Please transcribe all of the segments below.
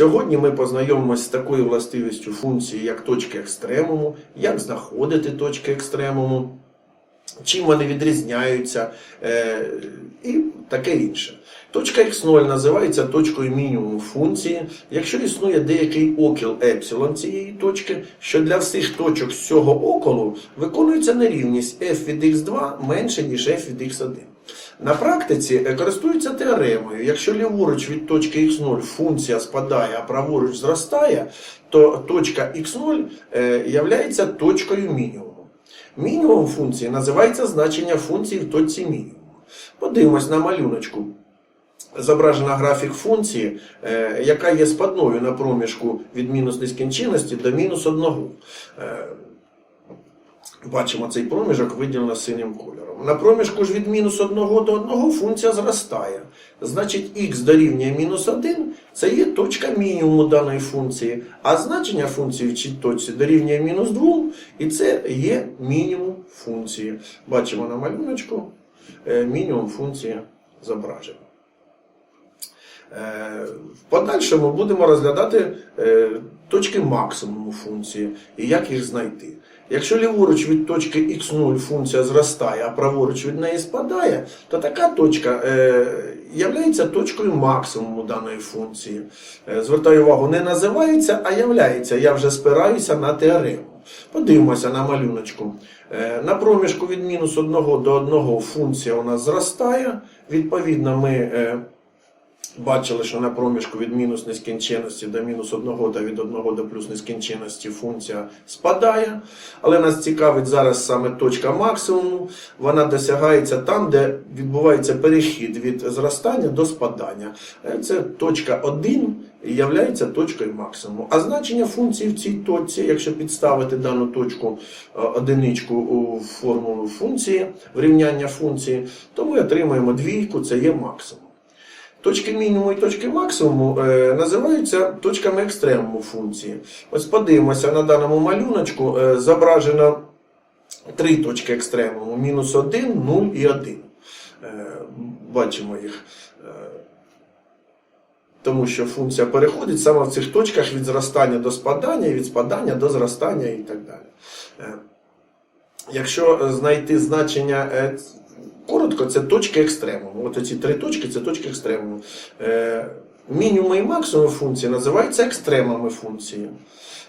Сьогодні ми познайомимося з такою властивістю функції, як точки екстремуму, як знаходити точки екстремуму, чим вони відрізняються е, і таке інше. Точка x0 називається точкою мінімуму функції, якщо існує деякий окіл епсилон цієї точки, що для всіх точок з цього околу виконується нерівність f від x2 менше, ніж f від x1. На практиці е, користуються теоремою. Якщо ліворуч від точки x0 функція спадає, а праворуч зростає, то точка x0 е, являється точкою мінімуму. Мінімум функції називається значення функції в точці мінімуму. Подивимось на малюночку. Зображена графік функції, е, яка є спадною на проміжку від мінус нескінченності до мінус 1. Бачимо цей проміжок виділено синім кольором. На проміжку ж від мінус 1 до 1 функція зростає. Значить, х дорівнює мінус 1 це є точка мінімуму даної функції, а значення функції в цій точці дорівнює мінус 2, і це є мінімум функції. Бачимо на малюночку е, мінімум функції зображено. Е, В подальшому будемо розглядати е, точки максимуму функції і як їх знайти. Якщо ліворуч від точки x0 функція зростає, а праворуч від неї спадає, то така точка е, являється точкою максимуму даної функції. Е, звертаю увагу, не називається, а являється. Я вже спираюся на теорему. Подивимося на малюночку. Е, На проміжку від мінус 1 до 1 функція у нас зростає. Відповідно, ми е, бачили, що на проміжку від мінус нескінченності до мінус 1 та від 1 до плюс нескінченності функція спадає. Але нас цікавить зараз саме точка максимуму. Вона досягається там, де відбувається перехід від зростання до спадання. Е, Це точка 1 і являється точкою максимуму. А значення функції в цій точці, якщо підставити дану точку е, одиничку у формулу функції, в рівняння функції, то ми отримаємо двійку, це є максимум. Точки мінімуму і точки максимуму е, називаються точками екстремуму функції. Ось подивимося на даному малюночку. Е, зображено три точки екстремуму: мінус 1, 0 і 1. Е, бачимо їх. Е, тому що функція переходить саме в цих точках від зростання до спадання, від спадання до зростання і так далі. Е, Якщо знайти значення е, коротко, це точки екстремуму. От ці три точки це точки екстремуму. Е, Мінімум і максимум функції називаються екстремами функції.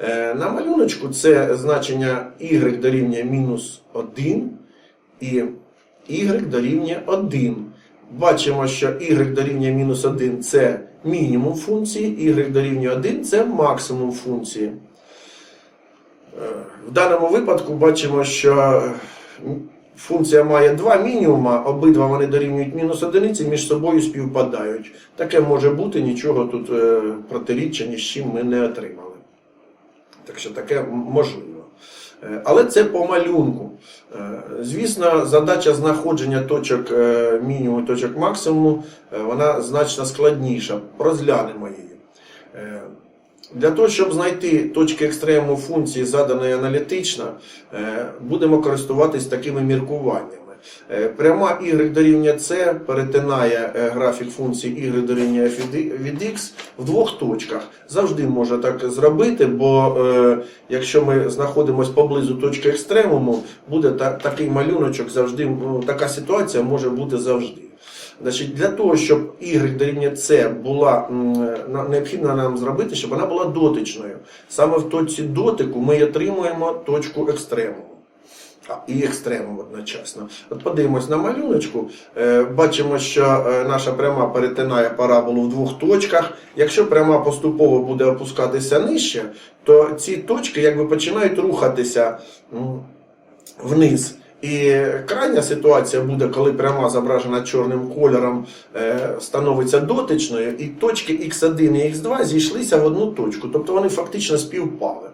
Е, На малюночку це значення y дорівнює мінус 1 і y дорівнює 1. Бачимо, що y дорівнює мінус 1 це мінімум функції, y дорівнює 1 це максимум функції. Е, В даному випадку бачимо, що функція має два мінімума, обидва вони дорівнюють мінус одиниці, між собою співпадають. Таке може бути, нічого тут е, протиріччя ні з чим ми не отримали. Так що таке можливо. Е, Але це по малюнку. Е, Звісно, задача знаходження точок мінімуму і точок максимуму, вона значно складніша. Розглянемо її. Для того, щоб знайти точки екстремуму функції, заданої аналітично, е, будемо користуватись такими міркуваннями. Е, Пряма y дорівнює c перетинає е, графік функції y дорівнює від- x в двох точках. Завжди може так зробити, бо якщо ми знаходимося поблизу точки екстремуму, буде та, такий малюночок завжди, ну, така ситуація може бути завжди. Значить, для того, щоб y дорівнює c була необхідно нам зробити, щоб вона була дотичною. Саме в точці дотику ми отримуємо точку екстремуму. І екстремум одночасно. От подивимось на малюночку. Е, бачимо, що е, наша пряма перетинає параболу в двох точках. Якщо пряма поступово буде опускатися нижче, то ці точки якби починають рухатися вниз. І крайня ситуація буде, коли пряма зображена чорним кольором е, становиться дотичною, і точки x1 і x2 зійшлися в одну точку, тобто вони фактично співпали.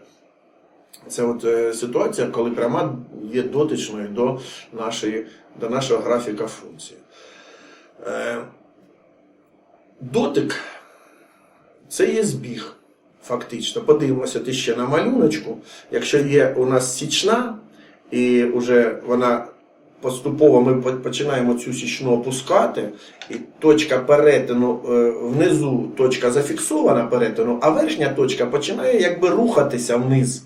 Це от е, ситуація, коли пряма є дотичною до, нашої, до нашого графіка функції. Е, дотик це є збіг, фактично. Подивимося ти ще на малюночку. Якщо є у нас січна, і вже вона поступово ми починаємо цю січну опускати, і точка перетину е, внизу точка зафіксована перетину, а верхня точка починає якби рухатися вниз.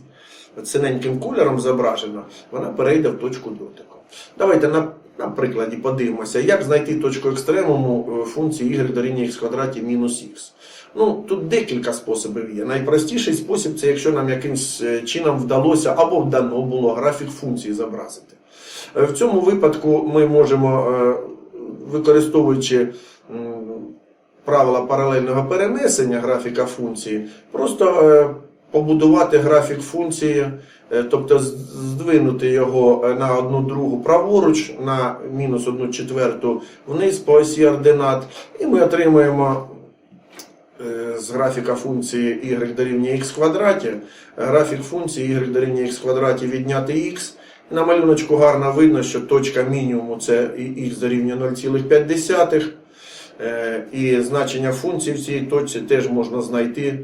Синеньким кольором зображено, вона перейде в точку дотику. Давайте на, прикладі подивимося, як знайти точку екстремуму е, функції y дорівнює x квадраті мінус x. Ну, тут декілька способів є. Найпростіший спосіб це якщо нам якимось е, чином вдалося або вдано було графік функції зобразити. Е, В цьому випадку ми можемо, використовуючи правила паралельного перенесення графіка функції, просто побудувати графік функції, е, тобто здвинути його е, на одну другу праворуч, на мінус одну четверту вниз по осі ординат, і ми отримаємо е, з графіка функції y дорівнює x квадраті, графік функції y дорівнює x квадраті відняти x. На малюночку гарно видно, що точка мінімуму це x дорівнює 0,5. Е, І значення функції в цій точці теж можна знайти,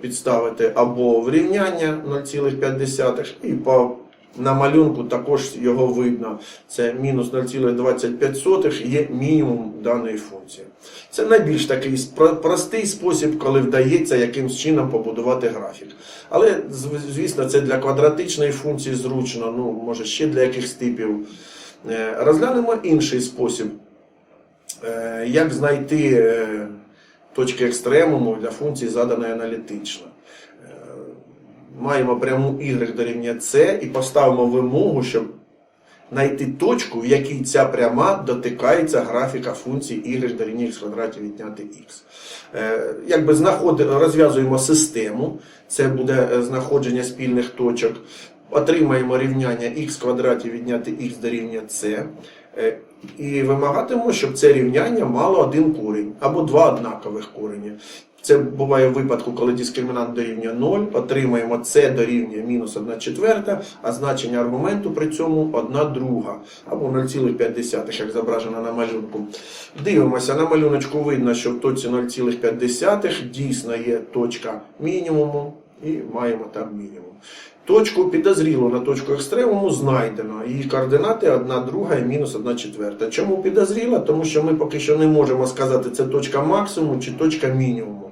підставити або в рівняння 0,5, і по, на малюнку також його видно. Це мінус 0,25 є мінімум даної функції. Це найбільш такий простий спосіб, коли вдається якимсь чином побудувати графік. Але, звісно, це для квадратичної функції зручно, ну, може ще для якихось типів. Е, Розглянемо інший спосіб. Е, Як знайти е, точки екстремуму для функції заданої аналітично. Е, Маємо пряму y дорівнює c і поставимо вимогу, щоб знайти точку, в якій ця пряма дотикається графіка функції y дорівнює x квадраті відняти x. Е, Якби знаходи- розв'язуємо систему, це буде е, знаходження спільних точок. Отримаємо рівняння x квадраті відняти x дорівнює c. І вимагатимемо, щоб це рівняння мало один корінь або два однакових корені. Це буває в випадку, коли дискримінант дорівнює 0, отримаємо c дорівнює мінус 1 четверта, а значення аргументу при цьому 1 друга, або 0,5, як зображено на малюнку. Дивимося, на малюночку видно, що в точці 0,5 дійсно є точка мінімуму, і маємо там мінімум. Точку підозрілу на точку екстремуму знайдено. Її координати 1 друга і мінус 1 четверта. Чому підозріла? Тому що ми поки що не можемо сказати, це точка максимуму чи точка мінімуму.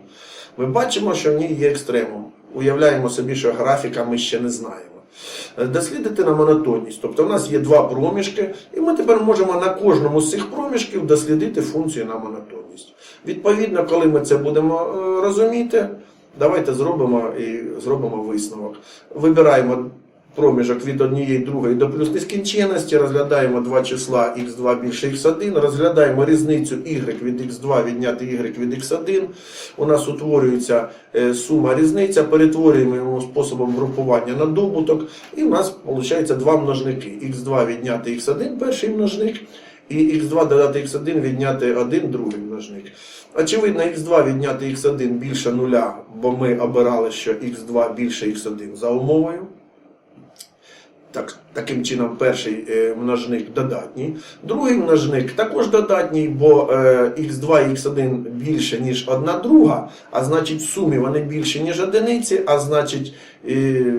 Ми бачимо, що в ній є екстремум. Уявляємо собі, що графіка ми ще не знаємо. Е, Дослідити на монотонність. Тобто в нас є два проміжки, і ми тепер можемо на кожному з цих проміжків дослідити функцію на монотонність. Відповідно, коли ми це будемо е, розуміти, давайте зробимо і зробимо висновок. Вибираємо проміжок від однієї другої до плюс нескінченності, розглядаємо два числа x2 більше x1, розглядаємо різницю y від x2 відняти y від x1. У нас утворюється е, сума різниця, перетворюємо його способом групування на добуток, і у нас виходить два множники. x2 відняти x1 перший множник, і x2 додати x1 відняти 1 другий множник. Очевидно, x2 відняти x1 більше нуля, бо ми обирали, що x2 більше x1 за умовою. Так, таким чином, перший е, множник додатній. Другий множник також додатній, бо е, x2 і x1 більше, ніж одна друга, а значить в сумі вони більше, ніж одиниці, а значить е,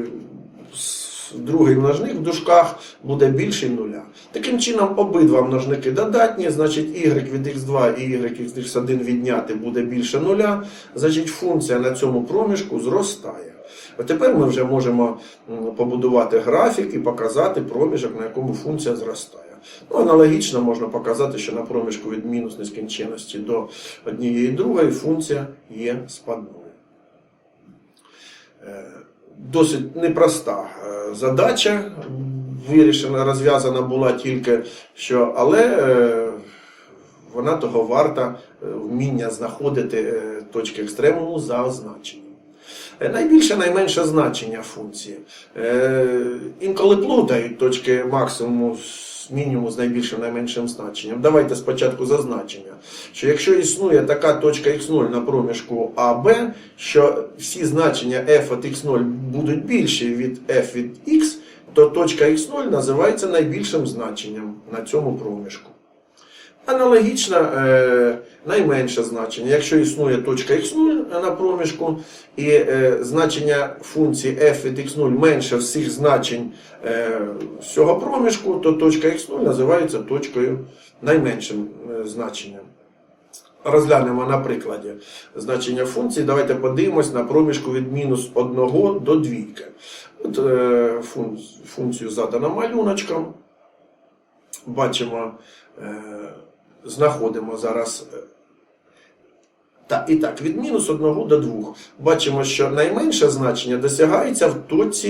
другий множник в дужках буде більший нуля. Таким чином, обидва множники додатні, значить y від x2 і y від x1 відняти буде більше нуля, значить функція на цьому проміжку зростає. А тепер ми вже можемо побудувати графік і показати проміжок, на якому функція зростає. Ну, аналогічно можна показати, що на проміжку від мінус нескінченності до однієї другої функція є спадною. Досить непроста е, задача, вирішена, розв'язана була тільки що, але е, вона того варта е, вміння знаходити точки екстремуму за означенням. Е, Найбільше найменше значення функції. Інколи плутають точки максимуму мінімуму з найбільшим найменшим значенням. Давайте спочатку за значення. Що якщо існує така точка x0 на проміжку АБ, що всі значення f от x0 будуть більші від f від x, то точка x0 називається найбільшим значенням на цьому проміжку. Аналогічно е, найменше значення. Якщо існує точка x0 на проміжку, і е, значення функції f від x0 менше всіх значень е, всього проміжку, то точка x0 називається точкою найменшим е, значенням. Розглянемо на прикладі значення функції. Давайте подивимось на проміжку від мінус 1 до 2. От, функцію задано малюночком. Бачимо, знаходимо зараз. е, та, і так, від мінус 1 до 2. Бачимо, що найменше значення досягається в точці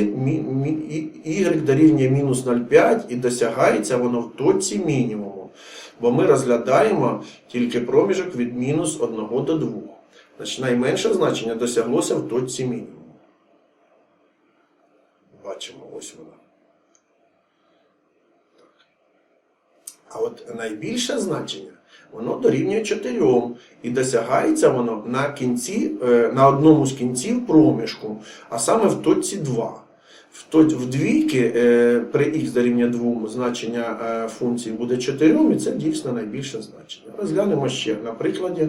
y дорівнює мінус 0,5 і досягається воно в точці мінімуму. Бо ми розглядаємо тільки проміжок від мінус 1 до 2. Значить, найменше значення досяглося в точці мінімуму. Бачимо, ось воно. А от найбільше значення воно дорівнює 4 і досягається воно на кінці, е, на одному з кінців проміжку, а саме в точці 2. В, двійки е, при х дорівнює 2 значення е, функції буде 4, і це дійсно найбільше значення. Розглянемо ще на прикладі,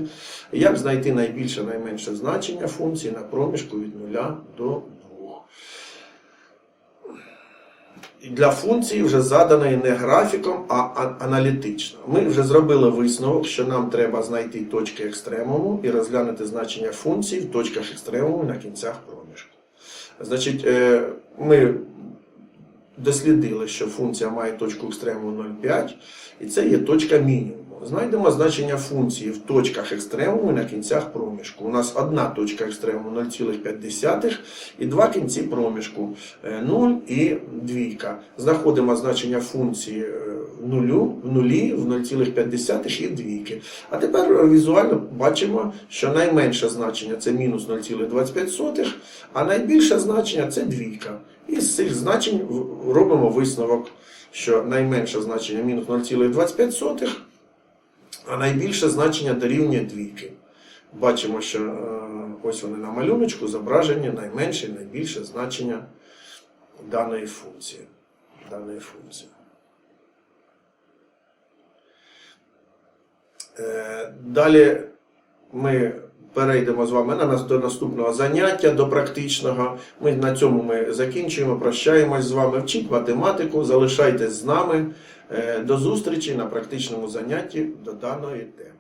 як знайти найбільше найменше значення функції на проміжку від 0 до 2. І для функції вже заданої не графіком, а аналітично. Ми вже зробили висновок, що нам треба знайти точки екстремуму і розглянути значення функції в точках екстремуму на кінцях проміжку. Значить, е, ми дослідили, що функція має точку екстремуму 0,5, і це є точка мінімуму. Знайдемо значення функції в точках екстремуму і на кінцях проміжку. У нас одна точка екстремуму 0,5 і два кінці проміжку е, 0 і 2. Знаходимо значення функції е, в нулі, в 0,5 і в двійки. А тепер е, візуально бачимо, що найменше значення це мінус 0,25, а найбільше значення це двійка. І з цих значень робимо висновок, що найменше значення мінус 0,25, а найбільше значення дорівнює двійки. Бачимо, що е, ось вони на малюночку зображені найменше і найбільше значення даної функції. Даної функції. Е, Далі ми перейдемо з вами до наступного заняття, до практичного. Ми на цьому ми закінчуємо, прощаємось з вами. Вчіть математику, залишайтесь з нами. Е, До зустрічі на практичному занятті до даної теми.